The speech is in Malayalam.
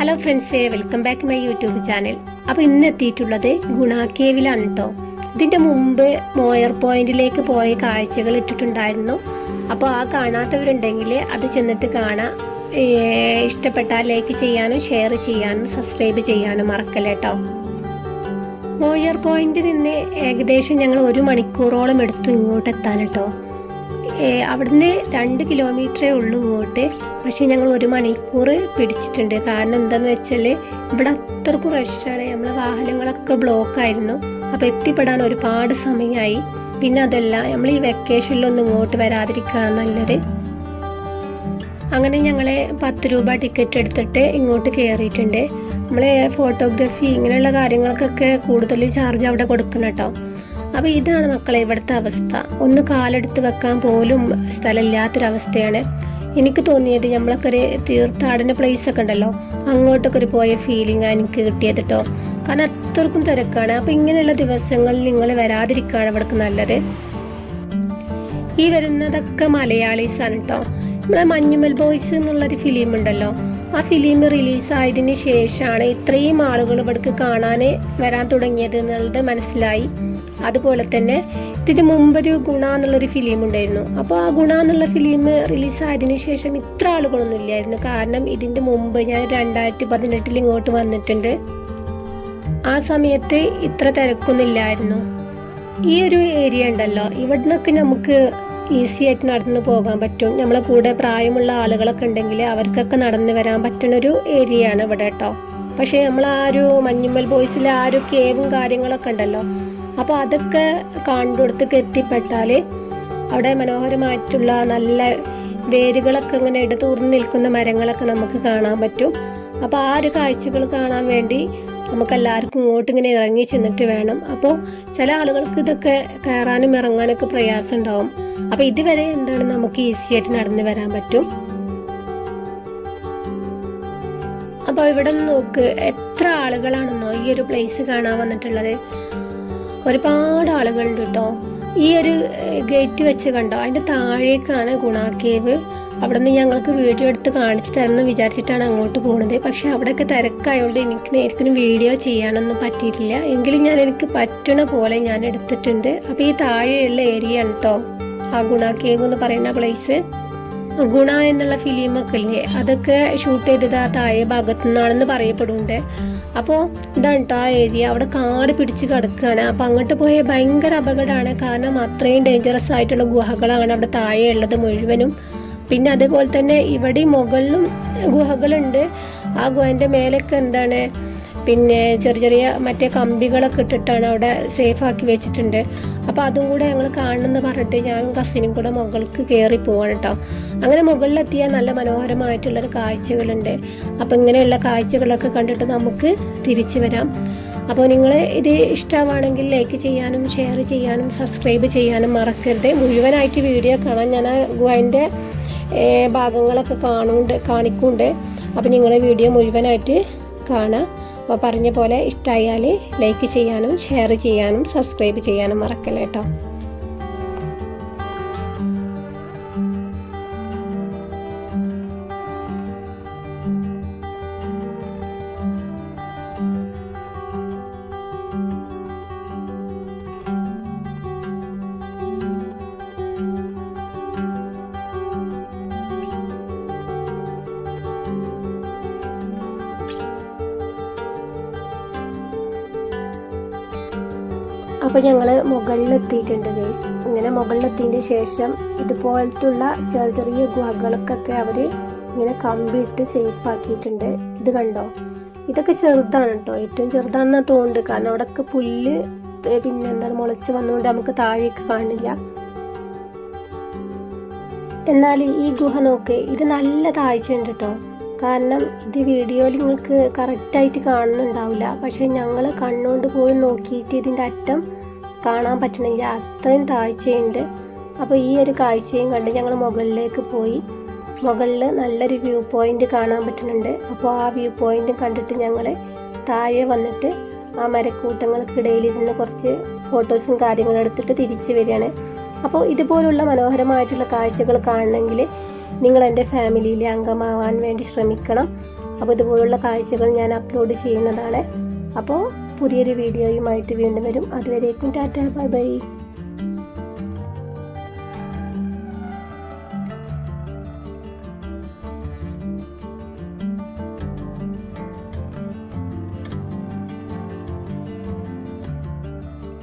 Hello friends welcome back my YouTube channel അപ്പോൾ ഇന്ന് എത്തിയിട്ടുള്ളത് ഗുണ കേവിലാണ് കേട്ടോ ഇതിന്റെ മുമ്പ് മോയർ പോയിന്റിലേക്ക് പോയ കാഴ്ചകൾ ഇട്ടിട്ടുണ്ടായിരുന്നു. അപ്പോൾ ആ കാണാത്തവരുണ്ടെങ്കിൽ അത് ചെന്നിട്ട് കാണാം. ഇഷ്ടപ്പെട്ട ലൈക്ക് ചെയ്യാനും ഷെയർ ചെയ്യാനും സബ്സ്ക്രൈബ് ചെയ്യാനും മറക്കല്ലേ കേട്ടോ മോയർ പോയിന്റ് നിന്ന് ഏകദേശം ഞങ്ങൾ ഒരു മണിക്കൂറോളം എടുത്തു ഇങ്ങോട്ട് എത്താൻ കേട്ടോ അവിടുന്ന് രണ്ട് കിലോമീറ്ററേ ഉള്ളൂ ഇങ്ങോട്ട്. പക്ഷേ ഞങ്ങൾ ഒരു മണിക്കൂർ പിടിച്ചിട്ടുണ്ട്. കാരണം എന്താന്ന് വെച്ചാൽ ഇവിടെ അത്രക്കും റഷാണ് നമ്മളെ വാഹനങ്ങളൊക്കെ ബ്ലോക്ക് ആയിരുന്നു. അപ്പോൾ എത്തിപ്പെടാൻ ഒരുപാട് സമയമായി പിന്നെ അതല്ല നമ്മൾ ഈ വെക്കേഷനിലൊന്നും ഇങ്ങോട്ട് വരാതിരിക്കുകയാണ് നല്ലത്. അങ്ങനെ ഞങ്ങൾ പത്ത് രൂപ ടിക്കറ്റ് എടുത്തിട്ട് ഇങ്ങോട്ട് കയറിയിട്ടുണ്ട് നമ്മൾ ഫോട്ടോഗ്രാഫി ഇങ്ങനെയുള്ള കാര്യങ്ങൾക്കൊക്കെ കൂടുതൽ ചാർജ് അവിടെ കൊടുക്കണം കേട്ടോ അപ്പോൾ ഇതാണ് മക്കളെ ഇവിടുത്തെ അവസ്ഥ. ഒന്ന് കാലെടുത്ത് വെക്കാൻ പോലും സ്ഥലമില്ലാത്തൊരവസ്ഥയാണ്. എനിക്ക് തോന്നിയത് നമ്മളൊക്കെ ഒരു തീർത്ഥാടന പ്ലേസ് ഒക്കെ ഉണ്ടല്ലോ അങ്ങോട്ടൊക്കെ ഒരു പോയ ഫീലിംഗ് എനിക്ക് കിട്ടിയത് കേട്ടോ കാരണം അത്രക്കും തിരക്കാണ്. അപ്പോൾ ഇങ്ങനെയുള്ള ദിവസങ്ങളിൽ നിങ്ങൾ വരാതിരിക്കുകയാണ് അവിടെ നല്ലത്. ഈ വരുന്നതൊക്കെ മലയാളീസാണ് കേട്ടോ നമ്മളെ മഞ്ഞുമൽ ബോയ്സ് എന്നുള്ളൊരു ഫിലിം ഉണ്ടല്ലോ. ആ ഫിലിം റിലീസായതിന് ശേഷമാണ് ഇത്രയും ആളുകൾ ഇവിടേക്ക് കാണാൻ വരാൻ തുടങ്ങിയത് എന്നുള്ളത് മനസ്സിലായി. അതുപോലെ തന്നെ ഇതിന് മുമ്പൊരു ഗുണ എന്നുള്ളൊരു ഫിലിം ഉണ്ടായിരുന്നു. അപ്പോൾ ആ ഗുണ എന്നുള്ള ഫിലിം റിലീസായതിനു ശേഷം ഇത്ര ആളുകളൊന്നും ഇല്ലായിരുന്നു. കാരണം ഇതിന്റെ മുമ്പ് ഞാൻ രണ്ടായിരത്തി പതിനെട്ടിൽ ഇങ്ങോട്ട് വന്നിട്ടുണ്ട്. ആ സമയത്ത് ഇത്ര തിരക്കൊന്നുമില്ലായിരുന്നു ഈ ഒരു ഏരിയ ഉണ്ടല്ലോ. ഇവിടുന്നൊക്കെ നമുക്ക് ഈസി ആയിട്ട് നടന്നു പോകാൻ പറ്റും. നമ്മളെ കൂടെ പ്രായമുള്ള ആളുകളൊക്കെ ഉണ്ടെങ്കിൽ അവർക്കൊക്കെ നടന്നു വരാൻ പറ്റുന്ന ഒരു ആണ് ഇവിടെ കേട്ടോ പക്ഷേ നമ്മൾ ആ ഒരു മഞ്ഞുമ്മൽ ബോയ്സിലെ ആ ഒരു കേവും കാര്യങ്ങളൊക്കെ ഉണ്ടല്ലോ. അപ്പോൾ അതൊക്കെ കണ്ടുകൊടുത്ത് എത്തിപ്പെട്ടാൽ അവിടെ മനോഹരമായിട്ടുള്ള നല്ല വേരുകളൊക്കെ ഇങ്ങനെ എടുത്തൂർന്ന് നിൽക്കുന്ന മരങ്ങളൊക്കെ നമുക്ക് കാണാൻ പറ്റും. അപ്പോൾ ആ ഒരു കാഴ്ചകൾ കാണാൻ വേണ്ടി നമുക്ക് എല്ലാവർക്കും ഇങ്ങോട്ട് ഇങ്ങനെ ഇറങ്ങി ചെന്നിട്ട് വേണം. അപ്പോൾ ചില ആളുകൾക്ക് ഇതൊക്കെ കയറാനും ഇറങ്ങാനൊക്കെ പ്രയാസം ഉണ്ടാവും അപ്പോൾ ഇതുവരെ എന്താണ് നമുക്ക് ഈസി ആയിട്ട് നടന്നു വരാൻ പറ്റും? അപ്പോൾ ഇവിടെ നോക്ക് എത്ര ആളുകളാണെന്നോ ഈ ഒരു പ്ലേസ് കാണാൻ വന്നിട്ടുള്ളത്? ഒരുപാട് ആളുകളുണ്ട് കേട്ടോ. ഈ ഒരു ഗേറ്റ് വെച്ച് കണ്ടോ? അതിന്റെ താഴേക്കാണ് ഗുണാ കേവ് അവിടെ നിന്ന് ഞങ്ങൾക്ക് വീഡിയോ എടുത്ത് കാണിച്ചു തരണം വിചാരിച്ചിട്ടാണ് അങ്ങോട്ട് പോകുന്നത് പക്ഷെ അവിടെയൊക്കെ തിരക്കായതുകൊണ്ട് എനിക്ക് നേരിക്കും വീഡിയോ ചെയ്യാനൊന്നും പറ്റിയിട്ടില്ല. എങ്കിലും ഞാൻ എനിക്ക് പറ്റണ പോലെ ഞാൻ എടുത്തിട്ടുണ്ട്. അപ്പോൾ ഈ താഴെയുള്ള ഏരിയ ആണ് കേട്ടോ ആ ഗുണ കേവ് എന്ന് പറയുന്ന പ്ലേസ് ഗുണ എന്നുള്ള ഫിലിമൊക്കെ ഇല്ലേ? അതൊക്കെ ഷൂട്ട് ചെയ്തത് ആ താഴെ ഭാഗത്തു നിന്നാണെന്ന് പറയപ്പെടുന്നുണ്ട്. അപ്പോൾ ഇതാണ് കേട്ടോ ആ ഏരിയ അവിടെ കാട് പിടിച്ച് കിടക്കുകയാണ് അപ്പോൾ അങ്ങോട്ട് പോയാൽ ഭയങ്കര അപകടമാണ്. കാരണം അത്രയും ഡേഞ്ചറസ് ആയിട്ടുള്ള ഗുഹകളാണ് അവിടെ താഴെ ഉള്ളത് മുഴുവനും. പിന്നെ അതേപോലെ തന്നെ ഇവിടെ മുകളിലും ഗുഹകളുണ്ട്. ആ ഗുഹന്റെ മേലൊക്കെ എന്താണ് പിന്നെ ചെറിയ ചെറിയ മറ്റേ കമ്പികളൊക്കെ ഇട്ടിട്ടാണ് അവിടെ സേഫ് ആക്കി വെച്ചിട്ടുണ്ട്. അപ്പോൾ അതും കൂടെ ഞങ്ങൾ കാണണമെന്ന് പറഞ്ഞിട്ട് ഞാനും കസിനും കൂടെ മുകൾക്ക് കയറി പോവാണ് കേട്ടോ അങ്ങനെ മുകളിലെത്തിയാൽ നല്ല മനോഹരമായിട്ടുള്ളൊരു കാഴ്ചകളുണ്ട്. അപ്പോൾ ഇങ്ങനെയുള്ള കാഴ്ചകളൊക്കെ കണ്ടിട്ട് നമുക്ക് തിരിച്ചു വരാം. അപ്പോൾ നിങ്ങൾ ഇത് ഇഷ്ടമാണെങ്കിൽ ലൈക്ക് ചെയ്യാനും ഷെയർ ചെയ്യാനും സബ്സ്ക്രൈബ് ചെയ്യാനും മറക്കരുത്. മുഴുവനായിട്ട് വീഡിയോ കാണാൻ ഞാൻ ആ ഗുഹന്റെ ഭാഗങ്ങളൊക്കെ കാണുന്നുണ്ട് കാണിക്കുന്നുണ്ട്. അപ്പോൾ നിങ്ങൾ വീഡിയോ മുഴുവനായിട്ട് കാണുക അപ്പോൾ പറഞ്ഞ പോലെ ഇഷ്ടമായാൽ ലൈക്ക് ചെയ്യാനും ഷെയർ ചെയ്യാനും സബ്സ്ക്രൈബ് ചെയ്യാനും മറക്കല്ലേ അപ്പോൾ ഞങ്ങൾ മുകളിലെത്തിയിട്ടുണ്ട് ഗൈസ് ഇങ്ങനെ മുകളിലെത്തിയതിന് ശേഷം ഇതുപോലത്തുള്ള ചെറിയ ചെറിയ ഗുഹകൾക്കൊക്കെ അവർ ഇങ്ങനെ കമ്പിയിട്ട് സേഫ് ആക്കിയിട്ടുണ്ട്. ഇത് കണ്ടോ? ഇതൊക്കെ ചെറുതാണ് കേട്ടോ. ഏറ്റവും ചെറുതാണെന്നാണ് തോന്നുന്നത്. കാരണം അവിടെയൊക്കെ പുല്ല് പിന്നെ എന്താണ് മുളച്ച് വന്നുകൊണ്ട് നമുക്ക് താഴേക്ക് കാണില്ല. എന്നാൽ ഈ ഗുഹ നോക്ക് ഇത് നല്ല താഴ്ചയുണ്ട് കേട്ടോ. കാരണം ഇത് വീഡിയോയിൽ നിങ്ങൾക്ക് കറക്റ്റായിട്ട് കാണുന്നുണ്ടാവില്ല. പക്ഷേ ഞങ്ങൾ കണ്ണുകൊണ്ട് പോയി നോക്കിയിട്ട് ഇതിന്റെ അറ്റം കാണാൻ പറ്റണില്ല. അത്രയും താഴ്ചയുണ്ട് അപ്പോൾ ഈ ഒരു കാഴ്ചയും കണ്ട് ഞങ്ങൾ മുകളിലേക്ക് പോയി. മുകളിൽ നല്ലൊരു വ്യൂ പോയിന്റ് കാണാൻ പറ്റുന്നുണ്ട്. അപ്പോൾ ആ വ്യൂ പോയിന്റ് കണ്ടിട്ട് ഞങ്ങൾ താഴെ വന്നിട്ട് ആ മരക്കൂട്ടങ്ങൾക്കിടയിൽ ഇരുന്ന് കുറച്ച് ഫോട്ടോസും കാര്യങ്ങളും എടുത്തിട്ട് തിരിച്ച് വരികയാണ്. അപ്പോൾ ഇതുപോലുള്ള മനോഹരമായിട്ടുള്ള കാഴ്ചകൾ കാണണമെങ്കിൽ നിങ്ങൾ എന്റെ ഫാമിലിയിലെ അംഗമാവാൻ വേണ്ടി ശ്രമിക്കണം. അപ്പോൾ ഇതുപോലുള്ള കാഴ്ചകൾ ഞാൻ അപ്ലോഡ് ചെയ്യുന്നതാണ്. അപ്പോൾ പുതിയൊരു വീഡിയോയുമായിട്ട് വീണ്ടും വരും. അതുവരേക്കും ടാറ്റ ബൈ ബൈ.